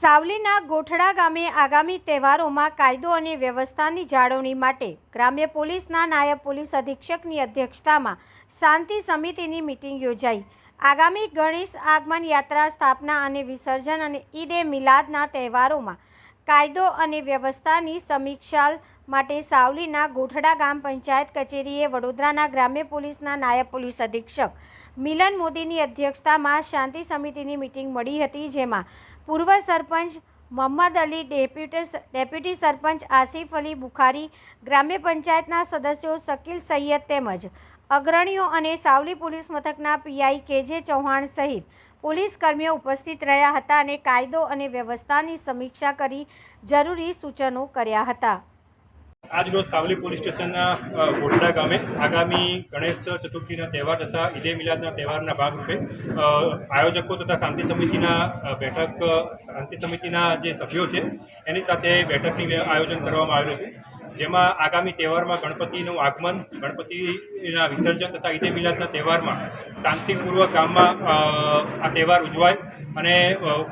સાવલીના ગોઠડા ગામે આગામી તહેવારોમાં કાયદો અને વ્યવસ્થાની જાળવણી માટે ગ્રામ્ય પોલીસના નાયબ પોલીસ અધિક્ષકની અધ્યક્ષતામાં શાંતિ સમિતિની મિટિંગ યોજાઈ. આગામી ગણેશ આગમન યાત્રા સ્થાપના અને વિસર્જન અને ઈદ મિલાદના તહેવારોમાં કાયદો અને વ્યવસ્થાની સમીક્ષા માટે સાવલીના ગોઠડા ગામ પંચાયત કચેરીએ વડોદરાના ગ્રામ્ય પોલીસના નાયબ પોલીસ અધિક્ષક મિલન મોદીની અધ્યક્ષતામાં શાંતિ સમિતિની મિટિંગ મળી હતી, જેમાં પૂર્વ સરપંચ મોહમ્મદ અલી, ડેપ્યુટી ડેપ્યુટી સરપંચ આસિફ અલી બુખારી, ગ્રામ્ય પંચાયતના સદસ્યો શકીલ સૈયદ તેમજ અગ્રણીઓ અને સાવલી પોલીસ મથકના પીઆઈ કેજે ચૌહાણ સહિત પોલીસ કર્મીઓ ઉપસ્થિત રહ્યા હતા અને કાયદો અને વ્યવસ્થાની સમીક્ષા કરી જરૂરી સૂચનો કર્યા હતા. આજરોજ સાવલી પોલીસ સ્ટેશનના અ, ગોઠડા ગામે આગામી ગણેશ ચતુર્થીના તહેવાર તથા ઈદે મિલાદના તહેવારના ભાગરૂપે આયોજકો તથા શાંતિ સમિતિના બેઠક શાંતિ સમિતિના જે સભ્યો છે એની સાથે બેઠકની આયોજન કરવામાં આવ્યું હતું. જેમાં આગામી તહેવારમાં ગણપતિનું આગમન ગણપતિના વિસર્જન તથા ઈદે મિલાદના તહેવારમાં શાંતિપૂર્વક ગામમાં આ તહેવાર ઉજવાય અને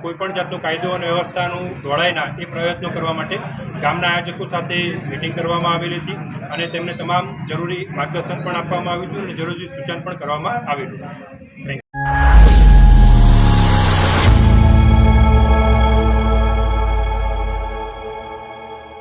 કોઈપણ જાતનો કાયદો અને વ્યવસ્થાનું દોડાય ના એ પ્રયત્નો કરવા માટે ગામના આયોજકો સાથે મિટિંગ કરવામાં આવેલી હતી અને તેમને તમામ જરૂરી માર્ગદર્શન પણ આપવામાં આવ્યું હતું અને જરૂરી સૂચન પણ કરવામાં આવેલું થેન્ક